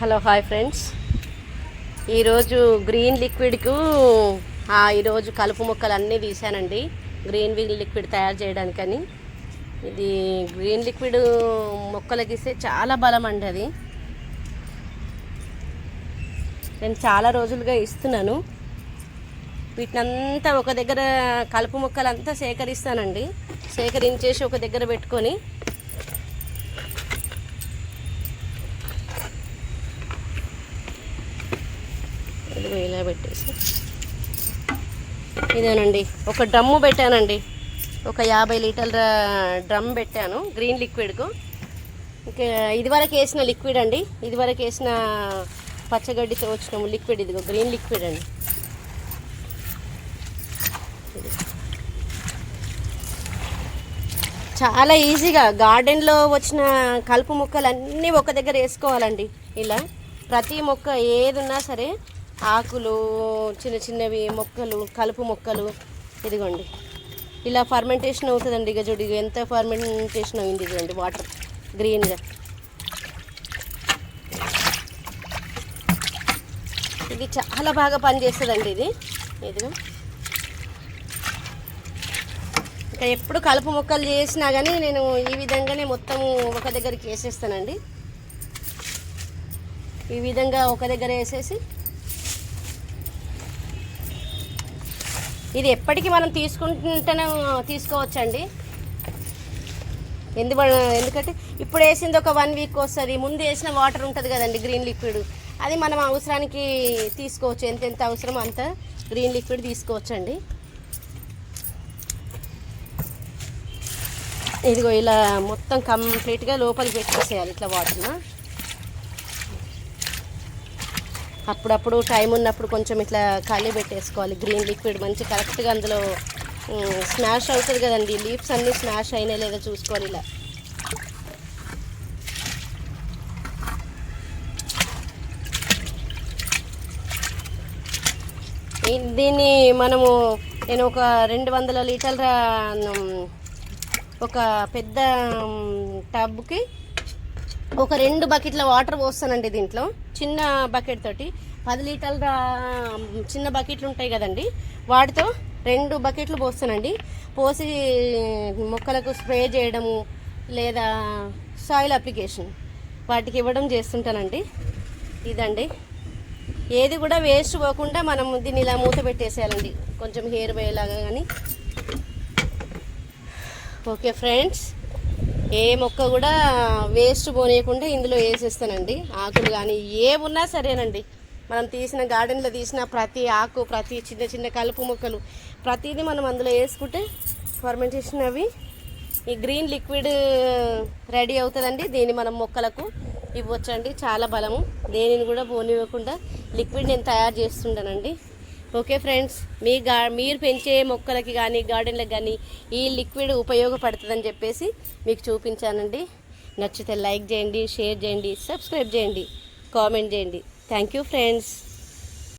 Hello hi friends. ఈరోజు green లిక్విడ్కు ఈరోజు కలుపు మొక్కలు అన్నీ తీసానండి గ్రీన్ వీల్ లిక్విడ్ తయారు చేయడానికని. ఇది గ్రీన్ లిక్విడ్ మొక్కలకి ఇస్తే చాలా బలం అండి అది. నేను చాలా రోజులుగా ఇస్తున్నాను. వీటినంతా ఒక దగ్గర కలుపు మొక్కలంతా సేకరిస్తానండి. సేకరించేసి ఒక దగ్గర పెట్టుకొని ఇదిగో ఇలా పెట్టేసి. ఇదేనండి ఒక డ్రమ్ము పెట్టానండి. ఒక యాభై లీటర్ల డ్రమ్ పెట్టాను గ్రీన్ లిక్విడ్కు. ఇంకా ఇదివరకు వేసిన లిక్విడ్ అండి ఇదివరకు వేసిన పచ్చగడ్డితో వచ్చిన లిక్విడ్ ఇదిగో గ్రీన్ లిక్విడ్ అండి. చాలా ఈజీగా గార్డెన్లో వచ్చిన కలుపు మొక్కలు అన్నీ ఒక దగ్గర వేసుకోవాలండి. ఇలా ప్రతి మొక్క ఏది ఉన్నా సరే ఆకులు చిన్న చిన్నవి మొక్కలు కలుపు మొక్కలు ఇదిగోండి. ఇలా ఫర్మెంటేషన్ అవుతుందండి ఇక చూడు ఎంత ఫర్మెంటేషన్ అయింది ఇదిగోండి వాటర్ గ్రీన్గా ఇది చాలా బాగా పనిచేస్తుందండి ఇది. ఇదిగో. ఇంకా ఎప్పుడు కలుపు మొక్కలు చేసినా కానీ నేను ఈ విధంగానే మొత్తం ఒక దగ్గరికి వేసేస్తానండి. ఈ విధంగా ఒక దగ్గర వేసేసి ఇది ఎప్పటికీ మనం తీసుకుంటూనే తీసుకోవచ్చండి. ఎందు ఎందుకంటే ఇప్పుడు వేసింది ఒక వన్ వీక్ వస్తుంది. ముందు వేసిన వాటర్ ఉంటుంది కదండి గ్రీన్ లిక్విడ్. అది మనం అవసరానికి తీసుకోవచ్చు. ఎంత ఎంత అవసరమో అంత గ్రీన్ లిక్విడ్ తీసుకోవచ్చండి. ఇదిగో ఇలా మొత్తం కంప్లీట్గా లోపలికి పెట్టేసేయాలి ఇట్లా వాటర్న. అప్పుడప్పుడు టైం ఉన్నప్పుడు కొంచెం ఇట్లా ఖాళీ పెట్టేసుకోవాలి. గ్రీన్ లిక్విడ్ మంచి కరెక్ట్గా అందులో స్మాష్ అవుతుంది కదండి. లీవ్స్ అన్నీ స్మాష్ అయినా లేదా చూసుకోవాలి ఇలా. దీన్ని మనము నేను ఒక రెండు వందల లీటర్ల ఒక పెద్ద టబ్కి ఒక రెండు బకెట్ల వాటర్ పోస్తానండి దీంట్లో. చిన్న బకెట్ తోటి. పది లీటర్ల చిన్న బకెట్లు ఉంటాయి కదండి. వాటితో రెండు బకెట్లు పోస్తానండి. పోసి మొక్కలకు స్ప్రే చేయడము లేదా సాయిల్ అప్లికేషన్ వాటికి ఇవ్వడం చేస్తుంటానండి. ఇదండి. ఏది కూడా వేస్ట్ పోకుండా మనం దీన్ని ఇలా మూత పెట్టేసేయాలండి. కొంచెం హెయిర్ పోయేలాగా కానీ. Okay friends. ఏ మొక్క కూడా వేస్ట్ పోనీయకుండా ఇందులో వేసేస్తానండి. ఆకులు కానీ ఏమున్నా సరేనండి. మనం తీసిన గార్డెన్లో తీసిన ప్రతి ఆకు ప్రతి చిన్న చిన్న కలుపు మొక్కలు ప్రతిదీ మనం అందులో వేసుకుంటే ఫర్మెంటేషన్ అవి ఈ గ్రీన్ లిక్విడ్ రెడీ అవుతుందండి. దీన్ని మనం మొక్కలకు ఇవ్వచ్చండి. చాలా బలము. దేనిని కూడా పోనివ్వకుండా లిక్విడ్ నేను తయారు చేస్తుంటానండి. ఓకే ఫ్రెండ్స్ మీ గా మీరు పెంచే మొక్కలకి కానీ గార్డెన్లకు కానీ ఈ లిక్విడ్ ఉపయోగపడుతుందని చెప్పేసి మీకు చూపించానండి. నచ్చితే లైక్ చేయండి షేర్ చేయండి సబ్స్క్రైబ్ చేయండి కామెంట్ చేయండి. Thank you friends.